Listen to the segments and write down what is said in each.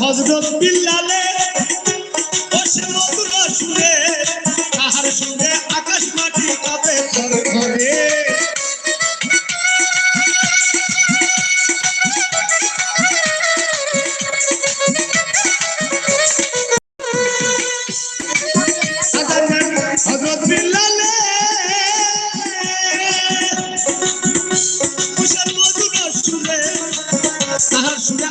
হজরত বিল্লালে বসে মধুর সুরে, তাহার সুরে আকাশ মাটি কাঁপে ঘরে হজরত বিল্লালে বসে মধুর সুরে, তাহার সুরে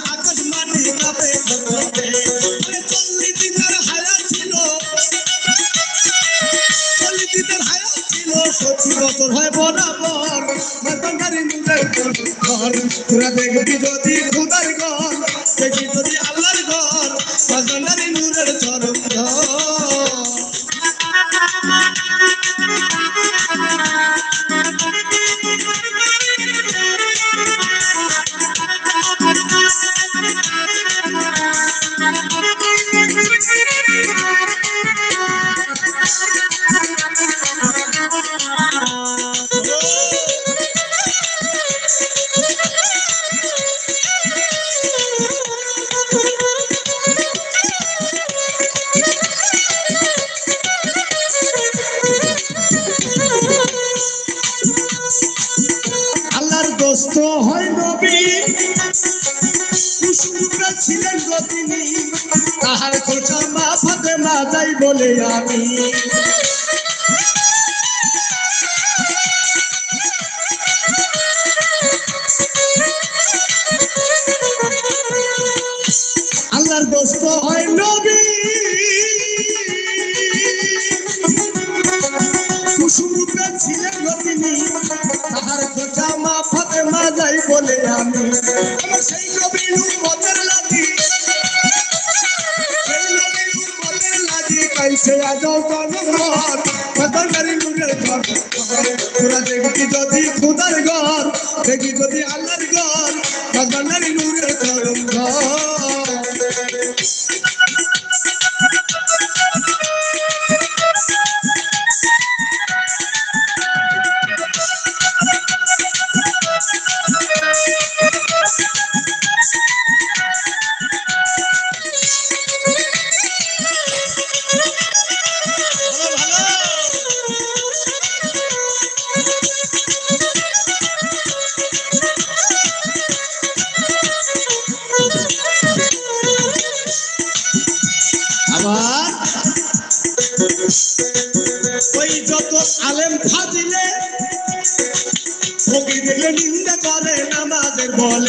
বরাবর মাতাঙ্গারি মুদের ঘর তোরা দেখবি যদি হয় নবী। কুসুমরূপে ছিলেন গো তিনি তাহার খোঁচা মা ফাতে মা যাই বলে আমি। আল্লাহর দোস্ত হয় নবী। কুসুমরূপে ছিলেন গো সেই নবীর উম্মতের লাগি সেই নবীর উম্মতের লাগি কাইছে আজও জনগণ। যদি আল্লাহর ঘর। আলেম ফাজিলে দেখলে নিন্দা করে নামাজের বলে।